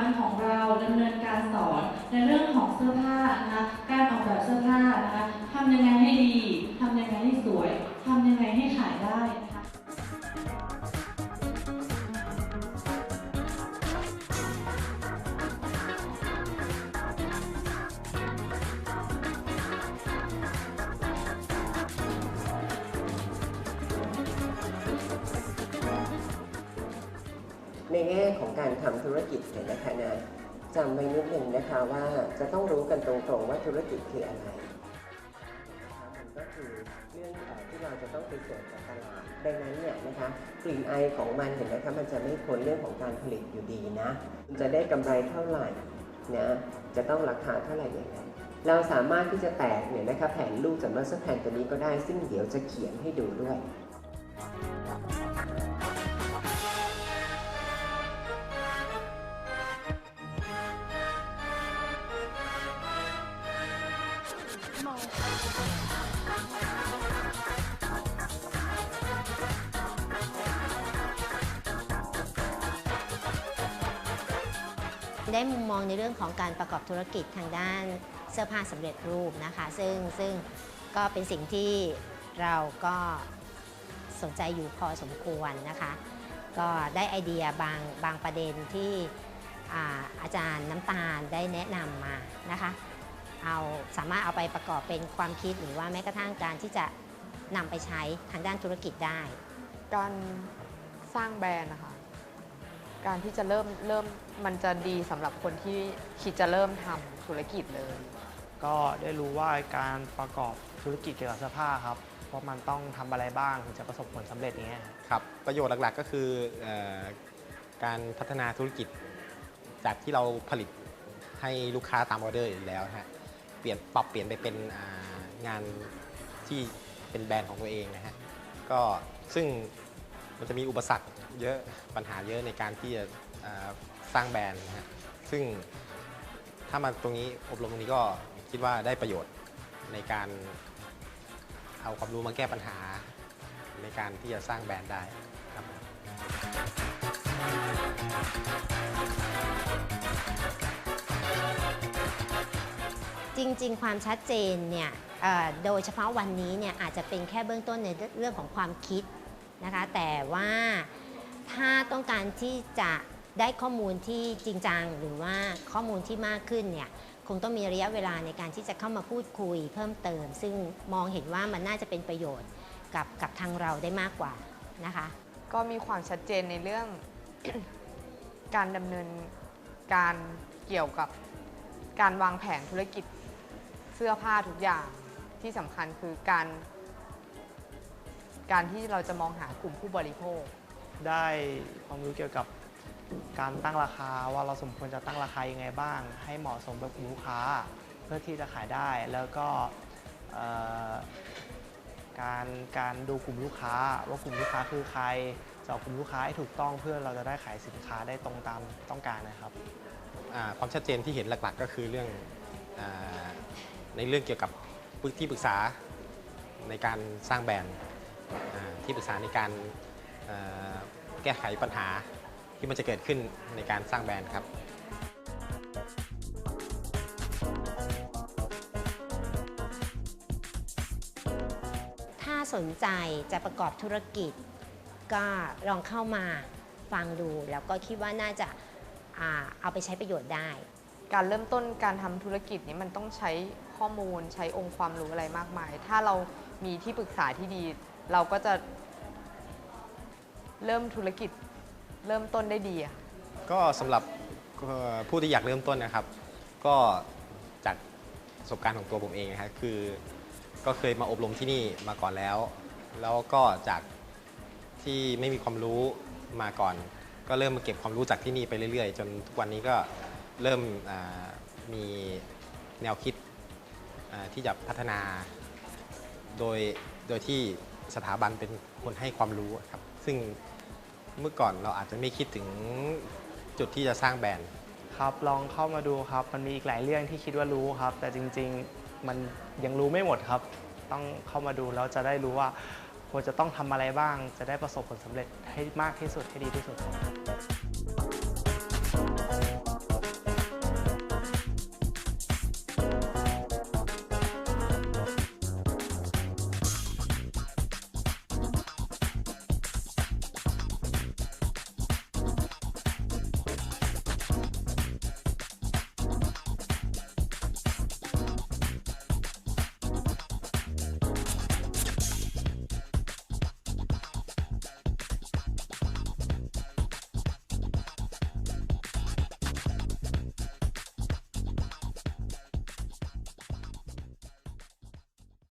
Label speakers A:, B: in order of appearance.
A: มันของเราดำเนินการสอนในเรื่องของเสื้อผ้านะคะการออกแบบเสื้อผ้านะคะทำยังไงให้ดีทำยังไงให้สวยทำยังไงให้ขายได้
B: ในแง่ของการทำธุรกิจเนี่ยนะคะนะจำไว้นิดหนึ่งนะคะว่าจะต้องรู้กันตรงๆว่าธุรกิจคืออะไรมันก็คือเรื่องที่เราจะต้องไปเสิร์ฟกับตลาดดังนั้นเนี่ยนะคะกลิ่นไอของมันเห็นนะคะมันจะไม่พ้นเรื่องของการผลิตอยู่ดีนะคุณจะได้กำไรเท่าไหร่นะจะต้องราคาเท่าไหร่อย่างไรเราสามารถที่จะแตกเนี่ยนะคะแผนรูปจากมาสเตอร์แพลนตัวนี้ก็ได้ซึ่งเดี๋ยวจะเขียนให้ดูด้วย
C: ได้มุมมองในเรื่องของการประกอบธุรกิจทางด้านเสื้อผ้าสำเร็จรูปนะคะ ซึ่งซึ่งก็เป็นสิ่งที่เราก็สนใจอยู่พอสมควรนะคะ ก็ได้ไอเดียบางบางประเด็นที่อาอาจารย์น้ำตาลได้แนะนำมานะคะ เอาสามารถเอาไปประกอบเป็นความคิดหรือว่าแม้กระทั่งการที่จะนำไปใช้ทางด้านธุรกิจได้
D: การสร้างแบรนด์นะคะ การที่จะเริ่มเริ่มมันจะดีสำหรับคนที่คิดจะเริ่มทำธุรกิจเลย
E: ก็ได้รู้ว่าการประกอบธุรกิจเกี่ยวกับเสื้อผ้าครับว่ามันต้องทำอะไรบ้างถึงจะประสบผลสำเร็จอย่างเงี้ยครับ
F: ครับ ประโยชน์หลักๆก็คือเออการพัฒนาธุรกิจ จากที่เราผลิตให้ลูกค้าตามออเดอร์อยู่แล้วนะฮะเปลี่ยนปรับเปลี่ยนไปเป็นอ่างานที่เป็นแบรนด์ของตัวเองนะฮะก็ซึ่ง มันจะมีอุปสรรคเยอะปัญหาเยอะในการที่จะสร้างแบรนด์นะฮะซึ่งถ้ามาตรงนี้อบรมตรงนี้ก็คิดว่าได้ประโยชน์ในการเอาความรู้มาแก้ปัญหาในการที่จะสร้างแบรนด์ได้ครับ
C: จริง ๆ ความชัดเจนเนี่ยโดยเฉพาะวันนี้เนี่ยอาจจะเป็นแค่เบื้องต้นในเรื่องของความคิด นะคะ แต่ว่าถ้าต้องการที่จะได้ข้อมูลที่จริงจังหรือว่าข้อมูลที่มากขึ้นเนี่ยคงต้องมีระยะเวลาในการที่จะเข้ามาพูดคุยเพิ่มเติม ซึ่งมองเห็นว่ามันน่าจะเป็นประโยชน์กับกับทางเราได้มากกว่านะคะ
D: ก็มีความชัดเจนในเรื่อง การดำเนินการเกี่ยวกับการวางแผนธุรกิจเสื้อผ้าทุกอย่างที่สำคัญคือการ การที่เราจะมองหากลุ่มผู้บริโภค
E: ได้ความรู้เกี่ยวกับการตั้งราคาว่าเราสมควรจะตั้งราคายังไงบ้าง ให้เหมาะสมกับกลุ่มลูกค้าเพื่อที่จะขายได้แล้วก็การการดูกลุ่มลูกค้าว่ากลุ่มลูกค้าคือใครจะเอากลุ่มลูกค้าให้ถูกต้องเพื่อเราจะได้ขายสินค้าได้ตรงตามต้องการนะครับ
F: ความชัดเจนที่เห็นหลักๆ ก็คือเรื่องอในเรื่องเกี่ยวกับที่ปรึกษาในการสร้างแบรนด์ ที่ปรึกษาในการเอ่อแก้ไขปัญหาที่มันจะเกิดขึ้นในการสร้างแบรนด์ครับ
C: ถ้าสนใจจะประกอบธุรกิจ ก็ลองเข้ามาฟังดู แล้วก็คิดว่าน่าจะอ่าเอาไปใช้ประโยชน์ได้
D: การเริ่มต้นการทำธุรกิจนี้มันต้องใช้ข้อมูลใช้องค์ความรู้อะไรมากมาย ถ้าเรามีที่ปรึกษาที่ดี เราก็จะ เริ่มธุรกิจเริ่มต้นได้ดีอะ
F: ก็สำหรับเอ่อผู้ที่อยากเริ่มต้นนะครับ ก็จากประสบการณ์ของตัวผมเองนะครับคือก็เคยมาอบรมที่นี่มาก่อนแล้ว แล้วก็จากที่ไม่มีความรู้มาก่อน ก็เริ่มมาเก็บความรู้จากที่นี่ไปเรื่อยๆ จนทุกวันนี้ก็เริ่มอ่ามีแนวคิดอ่าที่จะพัฒนา โดยโดยที่สถาบันเป็นคนให้ความรู้ครับ ซึ่งเมื่อก่อนเราอาจจะไม่คิดถึงจุดที่จะสร้างแบรนด์
E: ครับลองเข้ามาดูครับ มันมีอีกหลายเรื่องที่คิดว่ารู้ครับ แต่จริงๆมันยังรู้ไม่หมดครับ ต้องเข้ามาดูแล้วจะได้รู้ว่าควรจะต้องทำอะไรบ้าง จะได้ประสบผลสำเร็จให้มากที่สุดให้ดีที่สุดครับ